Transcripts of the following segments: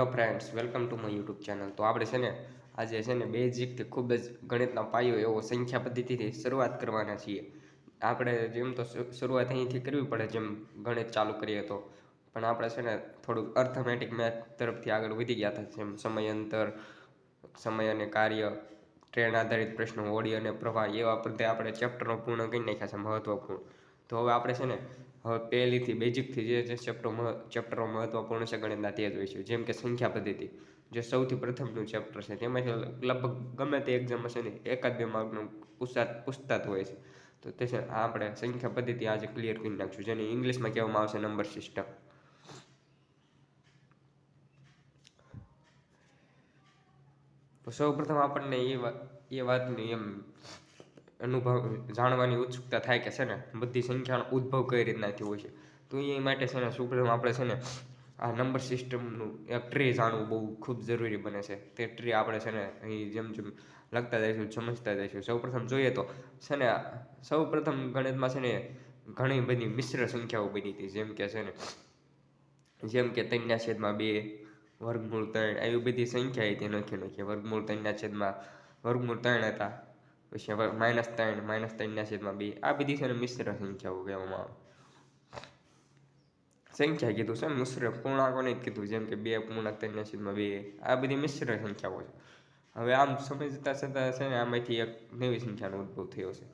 Hello friends, welcome to my YouTube channel. તો આપણે છે ને, આજે છે ને બેઝિકથી ખૂબ જ ગણિતના પાયો એવો સંખ્યા પદ્ધતિથી શરૂઆત કરવાના છીએ. આપણે જેમ તો શરૂ- શરૂઆત અહીંથી કરવી પડે જેમ ગણિત ચાલુ કરીએ તો. પણ આપણે છે ને થોડુંક અર્થમેટિક મેથ તરફથી આગળ વધી ગયા હતા, જેમ સમયાંતર, સમય અને કાર્ય, ટ્રેન આધારિત પ્રશ્નો, ઓડી અને પ્રવાહ એવા પ્રત્યે આપણે ચેપ્ટરો પૂર્ણ કરી નાખ્યા છે, મહત્વપૂર્ણ. તો હવે આપણે છે ને હવે પહેલીથી બેઝિકથી જે જે ચેપ્ટરો ચેપ્ટરો મહત્વપૂર્ણ છે ગણિતના તે જોઈશું જેમ કે સંખ્યા પદ્ધતિ, જે સૌથી પ્રથમનું ચેપ્ટર છે તેમાંથી લગભગ ગમે તે એક્ઝામમાં છે ને, એકાદ બે માર્કનું પૂછતા પૂછતા હોય છે. તો તે આપણે સંખ્યા પદ્ધતિ આજે ક્લિયર કરી નાખશું, જેને ઇંગ્લિશમાં કહેવામાં આવશે નંબર સિસ્ટમ સૌ પ્રથમ આપણને એ વાત એ વાતની એમ અનુભવ, જાણવાની ઉત્સુકતા થાય કે છે ને, બધી સંખ્યાનો ઉદ્ભવ કઈ રીતના થયો છે. તો એ માટે છે ને સુપ્રથમ આપણે છે ને, આ નંબર સિસ્ટમનું એક ટ્રી જાણવું બહુ ખૂબ જરૂરી બને છે. તે ટ્રી આપણે છે ને અહીં જેમ જેમ લખતા જઈશું, સમજતા જઈશું. સૌપ્રથમ જોઈએ તો, છે ને, સૌપ્રથમ ગણિતમાં છે ને, ઘણી બધી મિશ્ર સંખ્યાઓ બની હતી. જેમ કે છે ને, જેમ કે ત્રણના છેદમાં બે, વર્ગમૂળ ત્રણ, આવી બધી સંખ્યા હતી નોખી નોખી. વર્ગમૂળ ત્રણના છેદમાં વર્ગમૂળ ત્રણ હતા. પછી માઇનસ ત્રણ માઇનસ ત્રણના છેદમાં બે. આ બધી છે મિશ્ર સંખ્યાઓ કહેવામાં આવે. સંખ્યા કીધું છે મિશ્ર પૂર્ણાંકોને કીધું, જેમ કે બે પૂર્ણાંક ત્રણના છેદમાં બે. આ બધી મિશ્ર સંખ્યાઓ છે. હવે આમ સમજતા છતાં છે ને, આમાંથી એક નવી સંખ્યાનો ઉદ્ભવ થયો છે.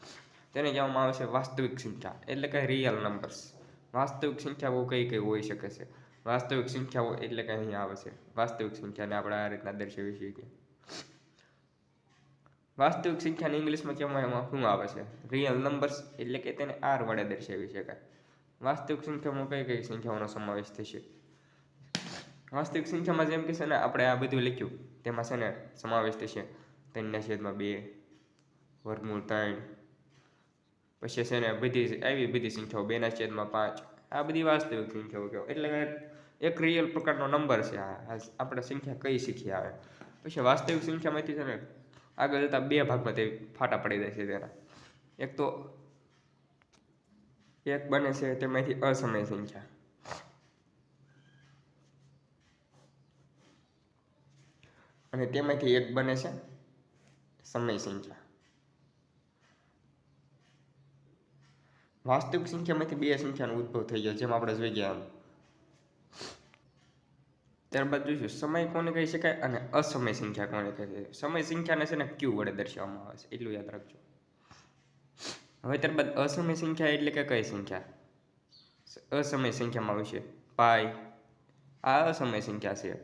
તેને કહેવામાં આવે છે વાસ્તવિક સંખ્યા, એટલે કે રિયલ નંબર્સ વાસ્તવિક સંખ્યાઓ કઈ કઈ હોઈ શકે છે? વાસ્તવિક સંખ્યાઓ એટલે કે અહીં આવે છે. વાસ્તવિક સંખ્યાને આપણે આ રીતના દર્શાવી શકીએ. વાસ્તવિક સંખ્યાને ઇંગ્લિશમાં કહેવામાં શું આવે છે? રિયલ નંબર્સ એટલે કે તેને આર વડે દર્શાવી શકાય. વાસ્તવિક સંખ્યામાં કઈ કઈ સંખ્યાઓનો સમાવેશ થશે? વાસ્તવિક સંખ્યામાં જેમ કે છે ને, આપણે આ બધું લખ્યું, તેમાં છે ને સમાવેશ થશે ત્રણના છેદમાં બે, વર્ગમૂળ ત્રણ, પછી છે ને બધી આવી બધી સંખ્યાઓ બેના છેદમાં પાંચ, આ બધી વાસ્તવિક સંખ્યાઓ કહેવાય. એટલે એક રિયલ પ્રકારનો નંબર છે આ. આપણે સંખ્યા કઈ શીખી આવે? પછી વાસ્તવિક સંખ્યામાંથી છે ને આગળ જતાં બે ભાગમાં તે ફાટા પડી જાય છે તેના. એક તો એક બને છે તેમાંથી અસમય સંખ્યા અને તેમાંથી એક બને છે સમય સંખ્યા વાસ્તવિક સંખ્યામાંથી બે સંખ્યાનો ઉદ્ભવ થઈ ગયો, જેમ આપણે જોઈ ગયા ત્યારબાદ જોઈશું. સમય કોને કહી શકાય અને અસમય સંખ્યા કોને કહી શકાય? સમય સંખ્યાને છે ને ક્યુ વડે દર્શાવવામાં આવે છે. એટલું યાદ રાખજો. હવે ત્યારબાદ અસમય સંખ્યા એટલે કે કઈ સંખ્યા? અસમય સંખ્યામાં આવશે પાય આ અસમય સંખ્યા છે.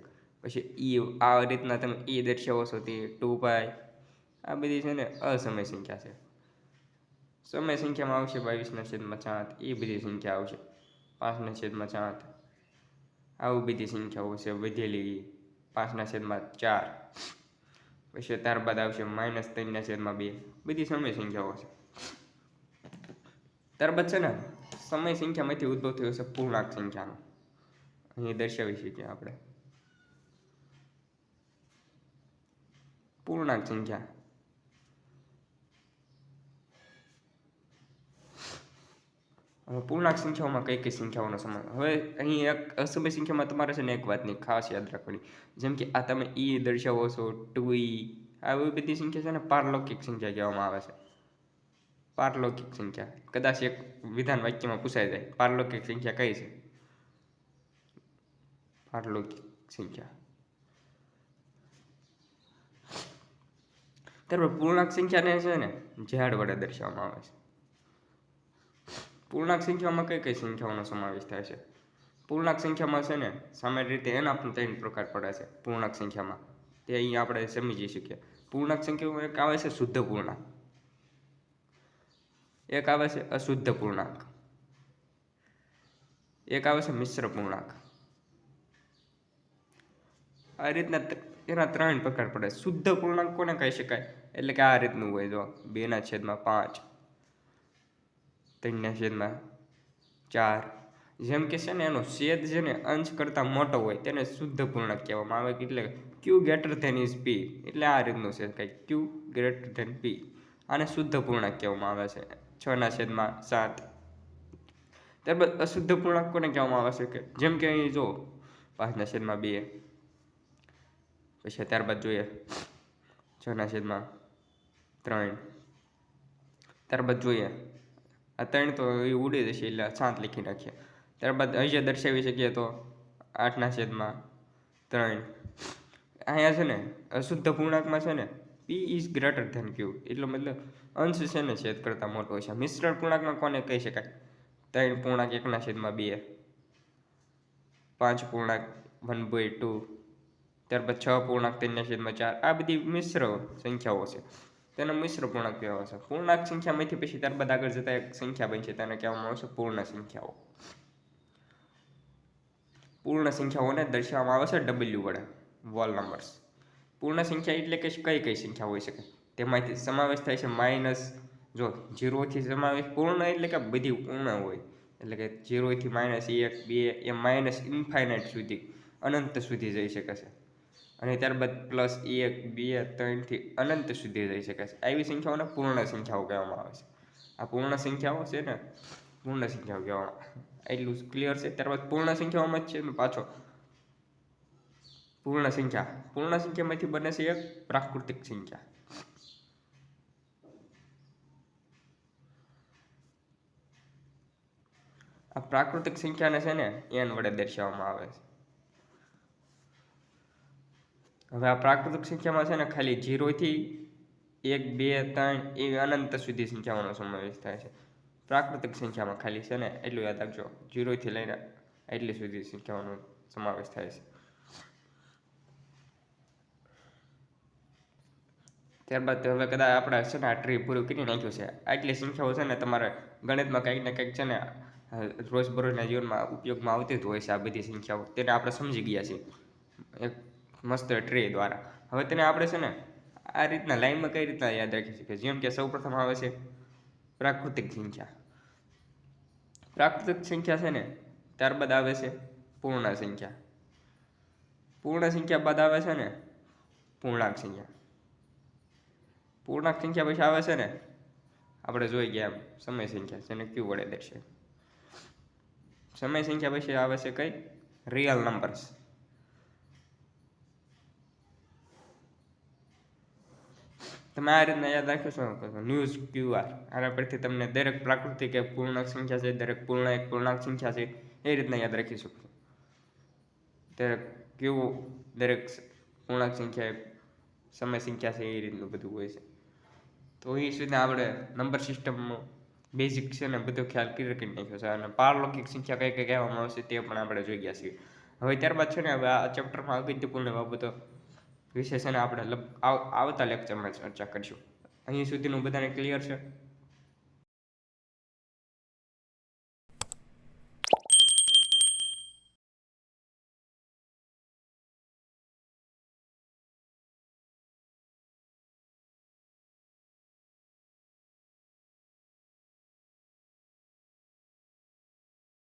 પછી ઈ આ રીતના તમે ઈ દર્શાવો છો તે ટુ પાય આ બધી છે ને અસમય સંખ્યા છે. સમય સંખ્યામાં આવશે બાવીસના છેદમાં ચાંત એ બધી સંખ્યા આવશે. પાંચના છેદમાં સાત આવું બધી સંખ્યાઓ છે, વધેલી પાંચના છેદમાં ચાર. પછી ત્યારબાદ આવશે માઇનસ ત્રણના છેદમાં બે. બધી સમય સંખ્યાઓ છે. ત્યારબાદ છે ને, સમય સંખ્યામાંથી ઉદ્ભવ થયો છે પૂર્ણાંક સંખ્યાનો. અહીં દર્શાવી શકીએ આપણે. પૂર્ણાંક સંખ્યા. પૂર્ણાંક સંખ્યાઓમાં કઈ કઈ સંખ્યાઓનો સમાવેશ હવે અહીં એક અસમય સંખ્યામાં તમારે છે ને એક વાતની ખાસ યાદ રાખવાની જેમ કે આ તમે ઈ દર્શાવો છો ટુ ઈ આવી બધી સંખ્યા છે ને પારલૌકિક સંખ્યા કહેવામાં આવે છે પારલૌકિક સંખ્યા કદાચ એક વિધાન વાક્યમાં પૂછાઈ જાય પારલૌકિક સંખ્યા કઈ છે પારલૌકિક સંખ્યા ત્યારબાદ પૂર્ણાંક સંખ્યાને છે ને ઝાડ વડે દર્શાવવામાં આવે છે પૂર્ણાંક સંખ્યામાં કઈ કઈ સંખ્યાઓનો સમાવેશ થાય છે? પૂર્ણાંક સંખ્યામાં છે ને, સામાન્ય રીતે એના પણ ત્રણ પ્રકાર પડે છે, પૂર્ણાંક સંખ્યામાં. તે અહીં આપણે સમજી શકીએ પૂર્ણાંક સંખ્યામાં એક આવે છે શુદ્ધ પૂર્ણાંક. એક આવે છે અશુદ્ધ પૂર્ણાંક. એક આવે છે મિશ્ર પૂર્ણાંક. આ રીતના એના ત્રણ પ્રકાર પડે. શુદ્ધ પૂર્ણાંક કોને કહી શકાય? એટલે કે આ રીતનું હોય જો. બેના છેદમાં પાંચ. ત્રણના છેદમાં ચાર. જેમ કે છે ને, એનો છેદ છે ને, અંશ કરતાં મોટો હોય, તેને શુદ્ધ પૂર્ણાંક કહેવામાં આવે એટલે Q greater than is P એટલે આ રીતનું છે કંઈક ક્યુ ગ્રેટર ધેન પી આને શુદ્ધ પૂર્ણાંક કહેવામાં આવે છે. છના છેદમાં સાત. ત્યારબાદ અશુદ્ધ પૂર્ણાંક કોને કહેવામાં આવે છે? કે જેમ કે અહીં જો પાંચના છેદમાં બે. પછી ત્યારબાદ જોઈએ છના છેદમાં ત્રણ. ત્યારબાદ જોઈએ આ ત્રણ તો એ ઉડી જશે એટલે સાત લખી નાખીએ. ત્યારબાદ અહીંયા દર્શાવી શકીએ તો આઠના છેદમાં ત્રણ. અહીંયા છે ને અશુદ્ધ પૂર્ણાંકમાં છે ને P is greater than Q એટલો મતલબ અંશ છે ને છેદ કરતાં મોટો છે. મિશ્રણ પૂર્ણાંકમાં કોને કહી શકાય? ત્રણ પૂર્ણાંક એકના છેદમાં બે. પાંચ પૂર્ણાંક વન બાય ટુ ત્યારબાદ છ પૂર્ણાંક ત્રણના છેદમાં ચાર. આ બધી મિશ્ર સંખ્યાઓ છે. તેને મિશ્ર પૂર્ણાંક કહેવામાં છે. પૂર્ણાંક સંખ્યામાંથી પછી ત્યારબાદ આગળ જતા એક સંખ્યા બનશે તેને કહેવામાં આવશે પૂર્ણ સંખ્યાઓ. પૂર્ણ સંખ્યાઓને દર્શાવવામાં આવે છે ડબલ્યુ વડે વોલ નંબર્સ પૂર્ણ સંખ્યા એટલે કે કઈ કઈ સંખ્યા હોઈ શકે? તેમાંથી સમાવેશ થાય છે માઇનસ, જો જીરોથી સમાવેશ, પૂર્ણ એટલે કે બધી પૂર્ણ હોય. એટલે કે જીરોથી માઇનસ એક, બે, એ માઇનસ ઇન્ફાઇનાઇટ સુધી, અનંત સુધી જઈ શકે છે. અને ત્યારબાદ પ્લસ એક બે ત્રણથી અનંત સુધી જઈ શકે છે. આવી સંખ્યાઓને પૂર્ણ સંખ્યાઓ કહેવામાં આવે છે. આ પૂર્ણ સંખ્યાઓ છે ને, પૂર્ણ સંખ્યાઓ કહેવામાં એટલું ક્લિયર છે. ત્યારબાદ પૂર્ણ સંખ્યાઓમાં જ છે પાછો. પૂર્ણ સંખ્યા. પૂર્ણ સંખ્યામાંથી બને છે એક પ્રાકૃતિક સંખ્યા. આ પ્રાકૃતિક સંખ્યાને છે ને એન વડે દર્શાવવામાં આવે છે. હવે આ પ્રાકૃતિક સંખ્યામાં છે ને ખાલી જીરોથી એક, બે, ત્રણ એવી અનંત સુધી સંખ્યાઓનો સમાવેશ થાય છે. પ્રાકૃતિક સંખ્યામાં ખાલી છે ને એટલું યાદ રાખજો. જીરોથી લઈને એટલી સુધી સંખ્યાઓનો સમાવેશ થાય છે. ત્યારબાદ હવે કદાચ આપણે છે ને આ ટ્રી પૂરું કરી નાખ્યું છે. આટલી સંખ્યાઓ છે ને તમારે ગણિતમાં કંઈક ને કંઈક છે ને રોજબરોજના જીવનમાં ઉપયોગમાં આવતી જ હોય છે આ બધી સંખ્યાઓ. તેને આપણે સમજી ગયા છીએ. એક મસ્ત ટ્રે દ્વારા. હવે તેને આપણે છે ને આ રીતના લાઈનમાં કઈ રીતના યાદ રાખી શકીએ જેમ કે સૌપ્રથમ આવે છે પ્રાકૃતિક સંખ્યા. પ્રાકૃતિક સંખ્યા છે ને ત્યારબાદ આવે છે પૂર્ણ સંખ્યા. પૂર્ણ સંખ્યા બાદ આવે છે ને પૂર્ણાંક સંખ્યા. પૂર્ણાંક સંખ્યા પછી આવે છે ને આપણે જોઈ ગયા એમ સમય સંખ્યા, જેને ક્યુ વડે દર્શાવે સમય સંખ્યા પછી આવે છે કઈ? રિયલ નંબર્સ તમે આ રીતના યાદ રાખી શકો ન્યૂઝ ક્યુઆર આના પરથી તમને દરેક પ્રાકૃતિક એક પૂર્ણાંક સંખ્યા છે, દરેક પૂર્ણ એક પૂર્ણાંક સંખ્યા છે, એ રીતના યાદ રાખી શકશો. દરેક ક્યુ, દરેક પૂર્ણાંક સંખ્યા સમય સંખ્યા છે, એ રીતનું બધું હોય છે. તો એ સુધી આપણે નંબર સિસ્ટમનું બેઝિક છે ને બધો ખ્યાલ ક્લિયર કરી નાખ્યો છે. અને પારલૌકિક સંખ્યા કઈ કઈ કહેવામાં આવશે તે પણ આપણે જોઈ ગયા છીએ. હવે ત્યારબાદ છે ને હવે આ ચેપ્ટરમાં અગત્યપૂર્ણ બાબતો વિશે આપણે આવતા લેક્ચરમાં ચર્ચા કરીશું. અહીં સુધીનું બધાને ક્લિયર છે?